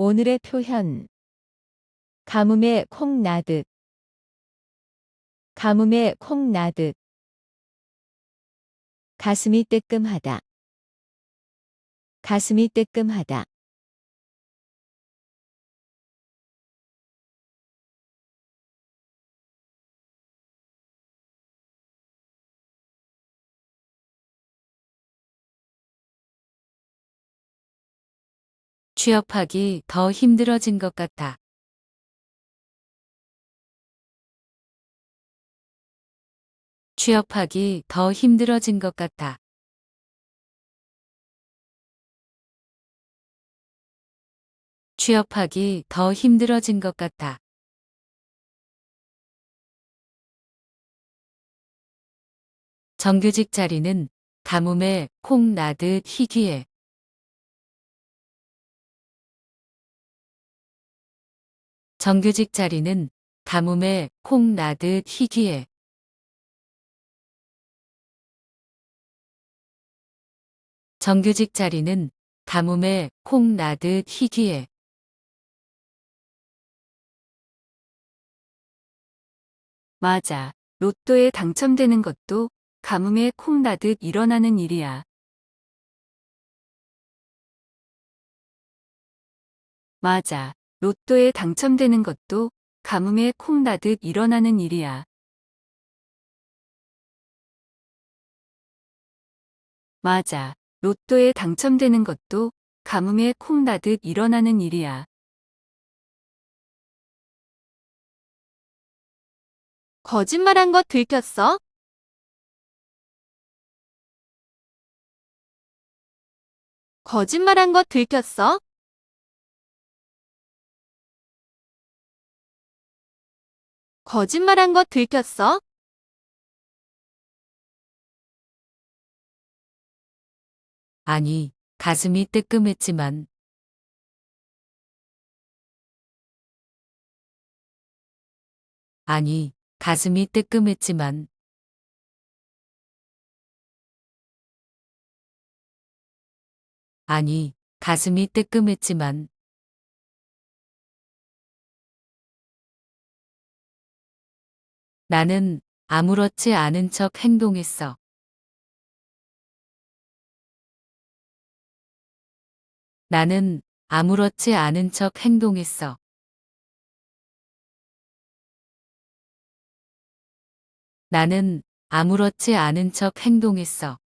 오늘의 표현. 가뭄에 콩 나듯. 가뭄에 콩 나듯. 가슴이 뜨끔하다. 가슴이 뜨끔하다 취업하기 더 힘들어진 것 같아. 취업하기 더 힘들어진 것 같아. 취업하기 더 힘들어진 것 같아. 정규직 자리는 가뭄에 콩 나듯 희귀해. 정규직 자리는 가뭄에 콩 나듯 희귀해. 정규직 자리는 가뭄에 콩 나듯 희귀해. 맞아. 로또에 당첨되는 것도 가뭄에 콩 나듯 일어나는 일이야. 맞아. 로또에 당첨되는 것도 가뭄에 콩 나듯 일어나는 일이야. 맞아. 로또에 당첨되는 것도 가뭄에 콩 나듯 일어나는 일이야. 거짓말한 거 들켰어? 거짓말한 거 들켰어? 거짓말한 거 들켰어? 아니, 가슴이 뜨끔했지만. 아니, 가슴이 뜨끔했지만. 아니, 가슴이 뜨끔했지만 나는 아무렇지 않은 척 행동했어. 나는 아무렇지 않은 척 행동했어. 나는 아무렇지 않은 척 행동했어.